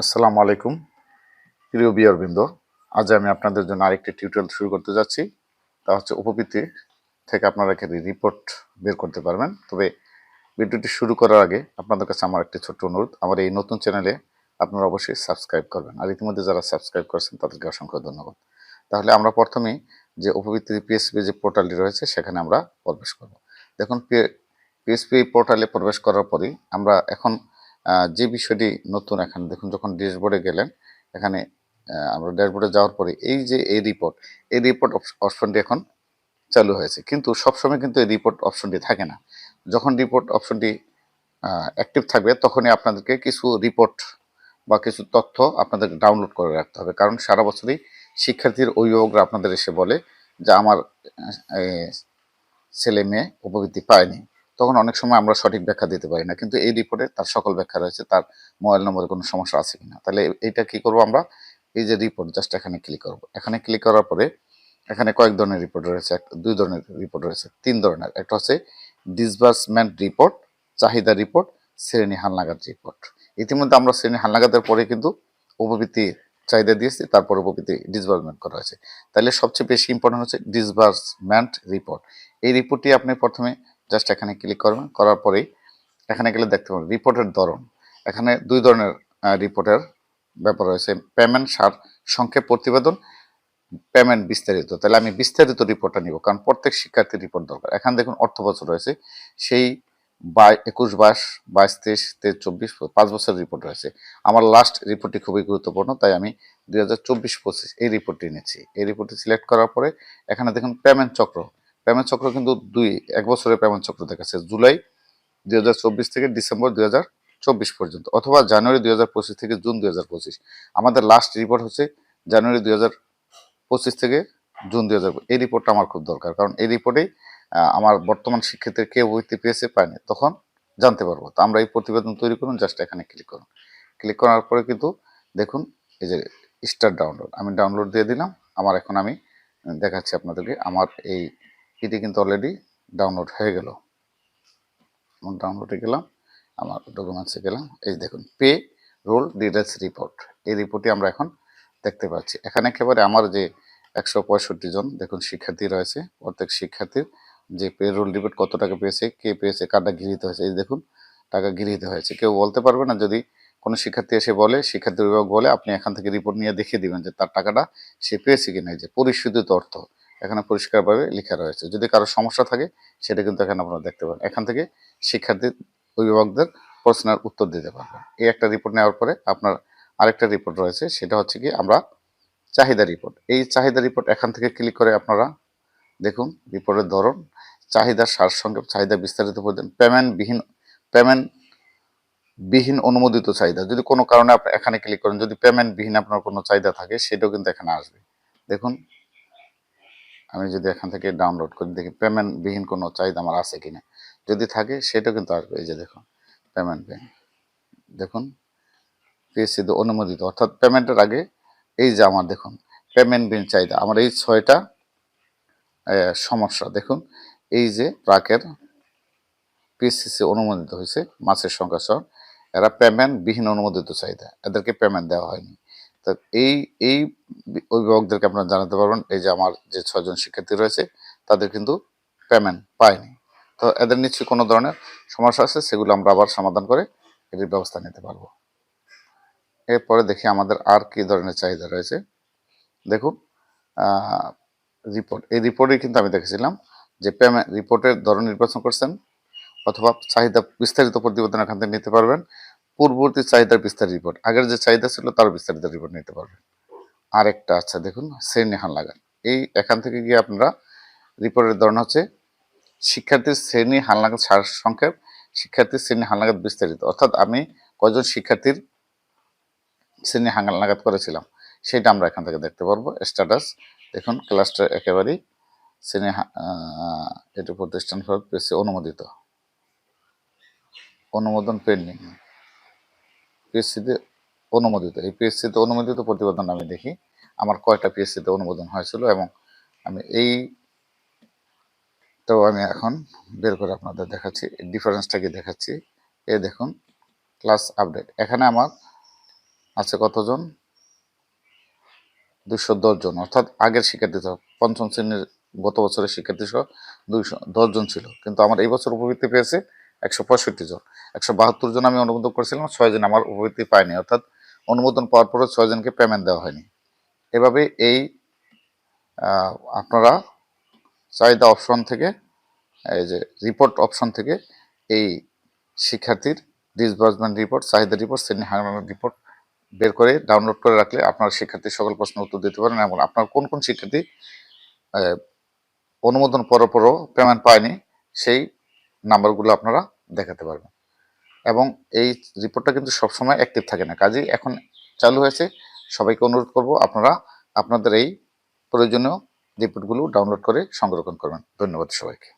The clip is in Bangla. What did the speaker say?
আসসালামু আলাইকুম, প্রিয় বিয়ারবৃন্দ। আজ আমি আপনাদের জন্য আরেকটি টিউটোরিয়াল শুরু করতে যাচ্ছি। তা হচ্ছে উপবৃত্তি থেকে আপনারা এখানে রিপোর্ট বের করতে পারবেন। তবে ভিডিওটি শুরু করার আগে আপনাদের কাছে আমার একটি ছোট্ট অনুরোধ, আমার এই নতুন চ্যানেলে আপনারা অবশ্যই সাবস্ক্রাইব করবেন। আর ইতিমধ্যে যারা সাবস্ক্রাইব করেছেন, তাদেরকে অসংখ্য ধন্যবাদ। তাহলে আমরা প্রথমেই যে উপবৃত্তি পিএসপি যে পোর্টালটি রয়েছে, সেখানে আমরা প্রবেশ করব। দেখুন পিএসপি পোর্টালে প্রবেশ করার পরেই আমরা এখন যে বিষয়টি নতুন এখানে, দেখুন যখন ড্যাশবোর্ডে গেলেন, এখানে আমরা ড্যাশবোর্ডে যাওয়ার পরে এই যে এই রিপোর্ট এই রিপোর্ট অপশনটি এখন চালু হয়েছে। কিন্তু সবসময় কিন্তু এই রিপোর্ট অপশনটি থাকে না। যখন রিপোর্ট অপশনটি অ্যাক্টিভ থাকবে, তখনই আপনাদেরকে কিছু রিপোর্ট বা কিছু তথ্য আপনাদের ডাউনলোড করে রাখতে হবে। কারণ সারা বছরই শিক্ষার্থীর অভিভাবকরা আপনাদের এসে বলে যে, আমার ছেলে মেয়ে উপবৃত্তি পায়নি। তখন অনেক সময় আমরা সঠিক ব্যাখ্যা দিতে পারি না। কিন্তু এই রিপোর্টে তার সকল ব্যাখ্যা রয়েছে, তার মোবাইল নম্বরে কোনো সমস্যা আছে কিনা। তাহলে এইটা কি করব আমরা? এই যে রিপোর্ট জাস্ট এখানে ক্লিক করব। এখানে ক্লিক করার পরে এখানে কয়েক ধরনের রিপোর্ট রয়েছে দুই ধরনের রিপোর্ট রয়েছে, তিন ধরনের। একটা হচ্ছে ডিসবার্সমেন্ট রিপোর্ট চাহিদা রিপোর্ট শ্রেণি হালনাগাদ রিপোর্ট ইতিমধ্যে আমরা শ্রেণি হালনাগাদের পরে কিন্তু উপবৃত্তি চাহিদা দিয়েছি, তারপর উপবৃত্তি ডিসবার্সমেন্ট করা হয়েছে। তাহলে সবচেয়ে বেশি ইম্পর্টেন্ট হচ্ছে ডিসবার্সমেন্ট রিপোর্ট এই রিপোর্টটি আপনি প্রথমে জাস্ট এখানে ক্লিক করবেন, করার পরেই এখানে গেলে দেখতে পাবেন রিপোর্টের ধরন। এখানে দুই ধরনের রিপোর্টের ব্যাপার রয়েছে পেমেন্ট সার, সংক্ষেপ প্রতিবেদন পেমেন্ট বিস্তারিত। তাহলে আমি বিস্তারিত রিপোর্টটা নিব, কারণ প্রত্যেক শিক্ষার্থীর রিপোর্ট দরকার। এখানে দেখুন অর্থ বছর রয়েছে, সেই বাই, একুশ, বাইশ বাইশ, তেইশ তেইশ, চব্বিশ, পাঁচ বছরের রিপোর্ট রয়েছে। আমার লাস্ট রিপোর্টটি খুবই গুরুত্বপূর্ণ, তাই আমি দুই হাজার চব্বিশ, পঁচিশ এই রিপোর্টটি নিচ্ছি এই রিপোর্টটি সিলেক্ট করার পরে এখানে দেখুন পেমেন্ট চক্র পেমেন্ট চক্র কিন্তু দুই, এক বছরের পেমেন্ট চক্র দেখাচ্ছে, জুলাই দুই হাজার চব্বিশ থেকে ডিসেম্বর দুই চব্বিশ পর্যন্ত, অথবা জানুয়ারি দুই হাজার পঁচিশ থেকে জুন দুই হাজার পঁচিশ। আমাদের লাস্ট রিপোর্ট হচ্ছে জানুয়ারি দুই হাজার পঁচিশ থেকে জুন দুই হাজার এই রিপোর্টটা আমার খুব দরকার, কারণ এই রিপোর্টেই আমার বর্তমান শিক্ষার্থীর কে বইতে পেয়েছে, পায়নি। তখন জানতে পারব। তো আমরা এই প্রতিবেদন তৈরি করুন জাস্ট এখানে ক্লিক করুন। ক্লিক করার পরে কিন্তু দেখুন, এই যে স্টার ডাউনলোড আমি ডাউনলোড দিয়ে দিলাম, আমার এখন আমি দেখাচ্ছি আপনাদেরকে, আমার এই এটি কিন্তু অলরেডি ডাউনলোড হয়ে গেল। ডাউনলোডে গেলাম, আমার ডকুমেন্টসে গেলাম। এই দেখুন পে রোল ডিটেলস রিপোর্ট এই রিপোর্টটি আমরা এখন দেখতে পাচ্ছি। এখানে একেবারে আমার যে একশো পঁয়ষট্টি জন দেখুন শিক্ষার্থী রয়েছে, প্রত্যেক শিক্ষার্থীর যে পে রোল রিপোর্ট কত টাকা পেয়েছে, কে পেয়েছে, কারটা গৃহীত হয়েছে। এই দেখুন, টাকা গৃহীত হয়েছে। কেউ বলতে পারবে না, যদি কোনো শিক্ষার্থী এসে বলে, শিক্ষার্থী অভিভাবক বলে, আপনি এখান থেকে রিপোর্ট নিয়ে দেখিয়ে দিবেন যে তার টাকাটা সে পেয়েছে কিনা। যে পরিশোধিত অর্থ। এখানে পরিষ্কারভাবে লেখা রয়েছে। যদি কারও সমস্যা থাকে, সেটা কিন্তু এখানে আপনারা দেখতে পারেন এখান থেকে শিক্ষার্থী, অভিভাবকদের প্রশ্নের উত্তর দিতে পারবেন। এই একটা রিপোর্ট নেওয়ার পরে আপনার আরেকটা রিপোর্ট রয়েছে, সেটা হচ্ছে কি আমরা চাহিদা রিপোর্ট এই চাহিদা রিপোর্ট এখান থেকে ক্লিক করে আপনারা দেখুন রিপোর্টের ধরন চাহিদার সারসংক্ষেপ চাহিদা বিস্তারিত পেমেন্ট বিহীন পেমেন্ট বিহীন অনুমোদিত চাহিদা। যদি কোনো কারণে আপনি এখানে ক্লিক করেন, যদি পেমেন্ট বিহীন আপনার কোনো চাহিদা থাকে, সেটাও কিন্তু এখানে আসবে। দেখুন আমি যদি এখান থেকে ডাউনলোড করি দেখি পেমেন্ট বিহীন কোনো চাহিদা আমার আছে কিনা? যদি থাকে সেটা কিন্তু আসবে। এই যে দেখুন পেমেন্ট বিহীন। দেখুন পিএসসি অনুমোদিত। অর্থাৎ পেমেন্টের আগে, এই যে আমার দেখুন পেমেন্ট বিল চাহিদা, আমার এই ছয়টা সমস্যা। দেখুন, এই যে প্রাকের পিএসসি অনুমোদিত হয়েছে মাসের সংখ্যা সহ, এরা পেমেন্ট বিহীন অনুমোদিত চাহিদা। এদেরকে পেমেন্ট দেওয়া হয়নি। তো এই এই অভিভাবকদেরকে আপনারা জানাতে পারবেন, এই যে আমার যে ছয়জন শিক্ষার্থী রয়েছে, তাদের কিন্তু পেমেন্ট পায়নি। তো এদের নিশ্চয়ই কোনো ধরনের সমস্যা আছে, সেগুলো আমরা আবার সমাধান করে এটির ব্যবস্থা নিতে পারব। এরপরে দেখি আমাদের আর কি ধরনের চাহিদা রয়েছে। দেখুন রিপোর্ট এই রিপোর্টে কিন্তু আমি দেখেছিলাম যে পেমেন্ট রিপোর্টের ধরন নির্বাচন করছেন, অথবা চাহিদা বিস্তারিত প্রতিবেদন এখান থেকে নিতে পারবেন। পূর্ববর্তী চাহিদার বিস্তারিত রিপোর্ট আগের যে চাহিদা ছিল, তার বিস্তারিত রিপোর্ট নিতে পারবেন। আরেকটা আচ্ছা দেখুন শ্রেণি হাল লাগান। এই এখান থেকে গিয়ে আপনারা রিপোর্টের ধরন হচ্ছে, শিক্ষার্থীর শ্রেণি হালনাগাদ সার সংক্ষেপ শিক্ষার্থীর শ্রেণি হালনাগাদ বিস্তারিত। অর্থাৎ আমি কয়জন শিক্ষার্থীর শ্রেণি হালনাগাদ করেছিলাম, সেটা আমরা এখান থেকে দেখতে পারব। স্ট্যাটাস দেখুন ক্লাসটা একেবারেই শ্রেণি এটি প্রতিষ্ঠান অনুমোদিত। অনুমোদন পেন্ডিং পিএসসিতে অনুমোদিত। এই পিএসসিতে অনুমোদিত প্রতিবেদন আমি দেখি। আমার কয়টা পিএসসিতে অনুমোদন হয়েছিল এবং আমি এই তো আমি এখন বের করে আপনাদের দেখাচ্ছি। ডিফারেন্সটা কি দেখাচ্ছি? এ দেখুন ক্লাস আপডেট এখানে আমার আছে কতজন? দুশো জন। অর্থাৎ আগের শিক্ষার্থী সহ, পঞ্চম শ্রেণির গত বছরের শিক্ষার্থী সহ দুইশো জন ছিল। কিন্তু আমার এই বছর উপবৃত্তি পেয়েছে একশো পঁয়ষট্টি জন। একশো বাহাত্তর জন আমি অনুমোদন করেছিলাম, ছয় জন আমার উপবৃত্তি পায়নি। অর্থাৎ অনুমোদন পাওয়ার পরে ছয় জনকে পেমেন্ট দেওয়া হয়নি। এভাবে এই আপনারা চাহিদা অপশন থেকে, এই যে রিপোর্ট অপশন থেকে এই শিক্ষার্থীর ডিসবার্সমেন্ট রিপোর্ট চাহিদা রিপোর্ট শ্রেণি হারানোর রিপোর্ট বের করে ডাউনলোড করে রাখলে আপনার শিক্ষার্থীর সকল প্রশ্নের উত্তর দিতে পারেন এবং আপনার কোন কোন শিক্ষার্থী অনুমোদন পরও পরও পেমেন্ট পায়নি, সেই নাম্বারগুলো আপনারা দেখাতে পারবেন। এবং এই রিপোর্টটা কিন্তু সবসময় অ্যাক্টিভ থাকে না। কাজেই এখন চালু হয়েছে। সবাইকে অনুরোধ করব আপনারা আপনাদের এই প্রয়োজনীয় রিপোর্টগুলো ডাউনলোড করে সংরক্ষণ করবেন। ধন্যবাদ সবাইকে।